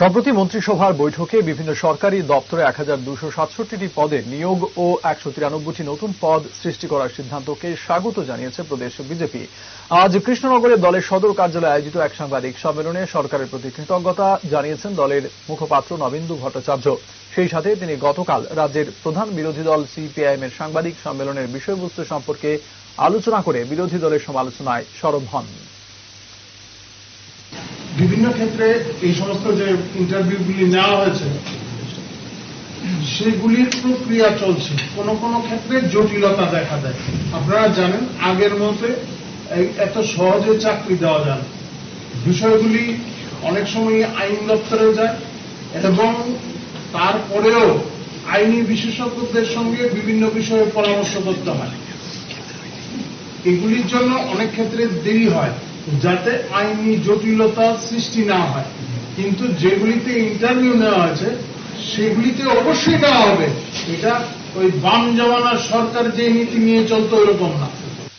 সম্প্রতি মন্ত্রিসভার বৈঠকে বিভিন্ন সরকারি দপ্তরে এক হাজার দুশো সাতষট্টিটি পদে নিয়োগ ও একশো তিরানব্বইটি নতুন পদ সৃষ্টি করার সিদ্ধান্তকে স্বাগত জানিয়েছে প্রদেশ বিজেপি। আজ কৃষ্ণনগরের দলের সদর কার্যালয়ে আয়োজিত এক সাংবাদিক সম্মেলনে সরকারের প্রতি কৃতজ্ঞতা জানিয়েছেন দলের মুখপাত্র নবেন্দু ভট্টাচার্য। সেই সাথে তিনি গতকাল রাজ্যের প্রধান বিরোধী দল সিপিআইএম এর সাংবাদিক সম্মেলনের বিষয়বস্তু সম্পর্কে আলোচনা করে বিরোধী দলের সমালোচনায় সরব হন। বিভিন্ন ক্ষেত্রে এই সমস্ত যে ইন্টারভিউগুলি নেওয়া হয়েছে, সেগুলির প্রক্রিয়া চলছে। কোন কোন ক্ষেত্রে জটিলতা দেখা দেয়। আপনারা জানেন, আগের মতে এত সহজে চাকরি দেওয়া যায় বিষয়গুলি অনেক সময় আইন দপ্তরে যায় এবং তারপরেও আইনি বিশেষজ্ঞদের সঙ্গে বিভিন্ন বিষয়ে পরামর্শ করতে হয়। এগুলির জন্য অনেক ক্ষেত্রে দেরি হয়। যাতে আইনি জটিলতা সৃষ্টি না হয়। কিন্তু যেগুলিতে ইন্টারভিউ নেওয়া আছে সেগুলিতে অবশ্যই দেওয়া হবে। এটা ওই বাম জমানার সরকার যে নীতি নিয়ে চলতো ওরকম না।